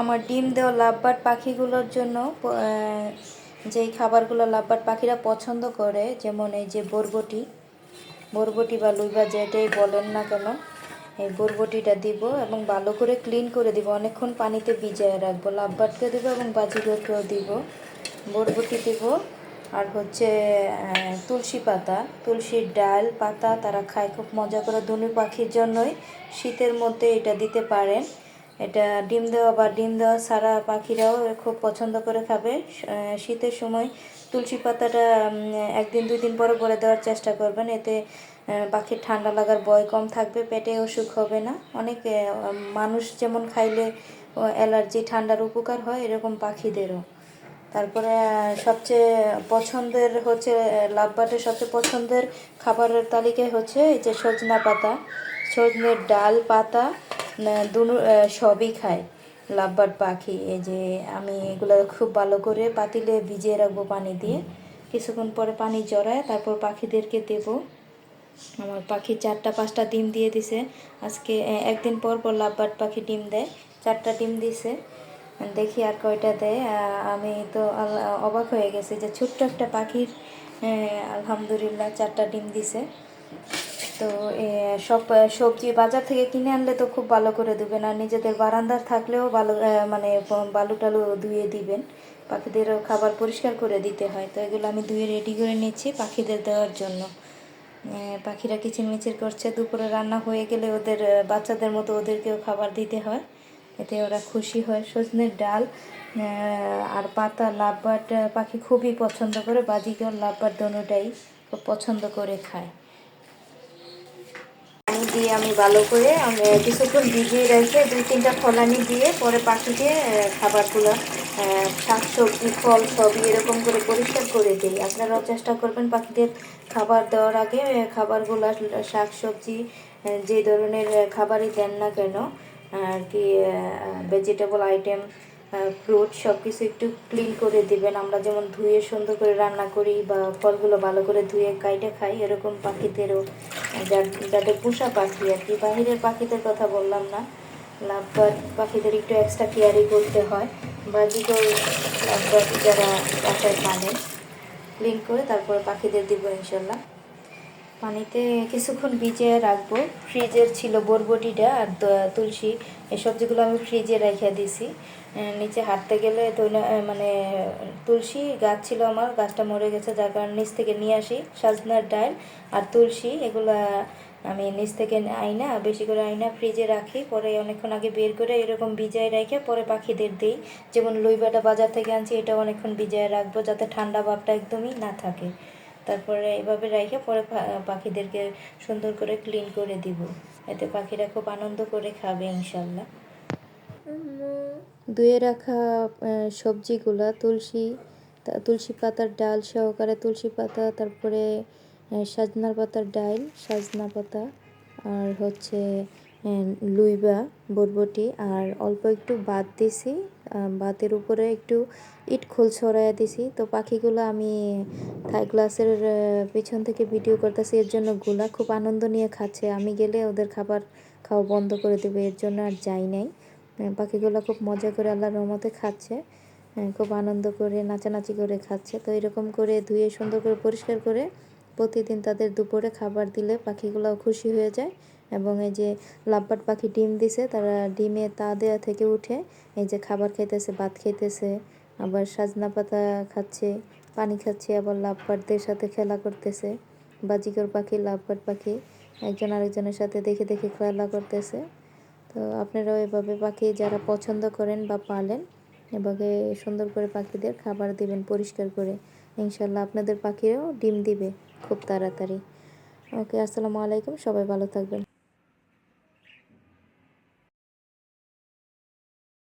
আমার ডিম দেওয়া লাভবার্ড পাখিগুলোর জন্য যেই খাবারগুলো লাভবার্ড পাখিরা পছন্দ করে, যেমন এই যে বরবটি বরবটি বা লুইবা যেটাই বলেন না কেন, এই বরবটিটা দিব এবং ভালো করে ক্লিন করে দিব। অনেকক্ষণ পানিতে ভিজিয়ে রাখব। লাভবার্ডকে দিব এবং বাজিগরকেও দিব। বরবটি দিব। আর হচ্ছে তুলসী পাতা, তুলসীর ডাল, পাতা তারা খায়। খুব মজা করে ধনু পাখির জন্যই শীতের মধ্যে এটা দিতে পারেন। এটা ডিম দেওয়া বা ডিম দেওয়া সারা পাখিরাও খুব পছন্দ করে খাবে। শীতের সময় তুলসী পাতাটা একদিন দুই দিন পরে পরে দেওয়ার চেষ্টা করবেন। এতে পাখির ঠান্ডা লাগার ভয় কম থাকবে, পেটে অসুখ হবে না। অনেক মানুষ যেমন খাইলে অ্যালার্জি, ঠান্ডার উপকার হয়, এরকম পাখিদেরও। তারপরে সবচেয়ে পছন্দের হচ্ছে লাভবাটের সবচেয়ে পছন্দের খাবারের তালিকায় হচ্ছে এই যে সজনা পাতা, সজনের ডাল, পাতা দুনো সবই খায়। লাভবাট পাখি, এই যে আমি এগুলো খুব ভালো করে পাতিলে ভিজিয়ে রাখব পানি দিয়ে। কিছুক্ষণ পরে পানি জড়ায়, তারপর পাখিদেরকে দেবো। আমার পাখি চারটা, পাঁচটা ডিম দিয়ে দিছে। আজকে একদিন পর পর লাভবার্ড পাখি ডিম দেয়। চারটা ডিম দিছে। দেখি আর কয়টা দেয়। আমি তো অবাক হয়ে গেছি যে ছোট্ট একটা পাখির আলহামদুলিল্লাহ চারটা ডিম দিছে। তো সব সবজি বাজার থেকে কিনে আনলে তো খুব ভালো করে দেবেন। আর নিজেদের বারান্দার থাকলেও ভালো মানে বালু টালু ধুয়ে দিবেন। পাখিদেরও খাবার পরিষ্কার করে দিতে হয়। তো এগুলো আমি ধুয়ে রেডি করে নিচ্ছি পাখিদের দেওয়ার জন্য। পাখিরা কিচিরমিচির করছে, দুপুরে রান্না হয়ে গেলে ওদের বাচ্চাদের মতো ওদেরকেও খাবার দিতে হয়। এতে ওরা খুশি হয়। সজনের ডাল আর পাতা লাভবাট পাখি খুবই পছন্দ করে। বাজিকর লাভবাট দোনোটাই খুব পছন্দ করে খায়। পানি দিয়ে আমি ভালো করে আমি কিছুক্ষণ ভিজিয়ে রেখে দুই তিনটা ফলানি দিয়ে পরে পাখিকে খাবারগুলো আহ, শাক সবজি ফল সবই এরকম করে পরিষ্কার করে দিই। আপনারাও চেষ্টা করবেন পাখিদের খাবার দেওয়ার আগে খাবারগুলো শাক সবজি যে ধরনের খাবারই দেন না কেন আর কি ভেজিটেবল আইটেম ফ্রুট সব কিছু একটু ক্লিন করে দিবেন। আমরা যেমন ধুয়ে সুন্দর করে রান্না করি বা ফলগুলো ভালো করে ধুয়ে কাইটে খাই এরকম পাখিদেরও যাদের পোষা পাখি আর কি। বাহিরের পাখিদের কথা বললাম না। লাভবার্ড পাখিদের একটু এক্সট্রা কেয়ারই করতে হয়। বাজিকর লাভবার্ড যারা বাসায় পানেন ক্লিন করে তারপরে পাখিদের দিব ইনশাল্লাহ। পানিতে কিছুক্ষণ ভিজিয়ে রাখব। ফ্রিজের ছিল বরবটিটা আর তুলসী এই সবজিগুলো আমি ফ্রিজে রেখে দিছি। নিচে হাঁটতে গেলে তৈলা মানে তুলসী গাছ ছিল আমার, গাছটা মরে গেছে, যার কারণে নিচ থেকে নিয়ে আসি সাজনার ডাল আর তুলসী, এগুলা আমি নিচ থেকে আইনা বেশি করে আইনা ফ্রিজে রাখি, পরে অনেকক্ষণ আগে বের করে এরকম ভিজায় রেখে পরে পাখিদের দিই। যেমন লইবাটা বাজার থেকে আনছি এটা অনেকক্ষণ ভিজায় রাখব, যাতে ঠান্ডা ভাবটা একদমই না থাকে। তারপরে এভাবে রেখে পরে পাখিদেরকে সুন্দর করে ক্লিন করে দিব। এতে পাখিরা খুব আনন্দ করে খাবে, ইনশাল্লাহ। ধুয়ে রাখা সবজিগুলা, তুলসী তুলসী পাতার ডাল সহকারে তুলসী পাতা, তারপরে সাজনার পাতার ডাল, সাজনা পাতা, আর হচ্ছে লুইবা, বরবটি, আর অল্প একটু বাদ দিছি বাতের উপরে একটু ইট খোল ছড়াইয়া দিছি। তো পাখিগুলো আমি থাই গ্লাসের পিছন থেকে ভিডিও করতেছি, এর জন্যগুলা খুব আনন্দ নিয়ে খাচ্ছে। আমি গেলে ওদের খাবার খাওয়া বন্ধ করে দেবে, এর জন্য আর যাই নাই। পাখিগুলো খুব মজা করে আল্লাহর রহমতে খাচ্ছে খুব আনন্দ করে, নাচানাচি করে খাচ্ছে। তো এরকম করে ধুয়ে সুন্দর করে পরিষ্কার করে প্রতিদিন তাদের দুপুরে খাবার দিলে পাখিগুলোও খুশি হয়ে যায় এবং এই যে লাভবাট পাখি ডিম দিছে, তারা ডিমে তা দেওয়া থেকে উঠে এই যে খাবার খাইতেছে, ভাত খাইতেছে, আবার সাজনা পাতা খাচ্ছে, পানি খাচ্ছে, আবার লাভবাটদের সাথে খেলা করতেছে, বাজিকর পাখি, লাভবাট পাখি, একজন আরেকজনের সাথে দেখে দেখে খেলা করতেছে। তো আপনারাও এভাবে পাখি যারা পছন্দ করেন বা পালেন, এভাবে সুন্দর করে পাখিদের খাবার দিবেন, পরিষ্কার করে। ইনশাল্লাহ আপনাদের পাখিরাও ডিম দিবে খুব তাড়াতাড়ি। ওকে, আসসালামু আলাইকুম, সবাই ভালো থাকবেন।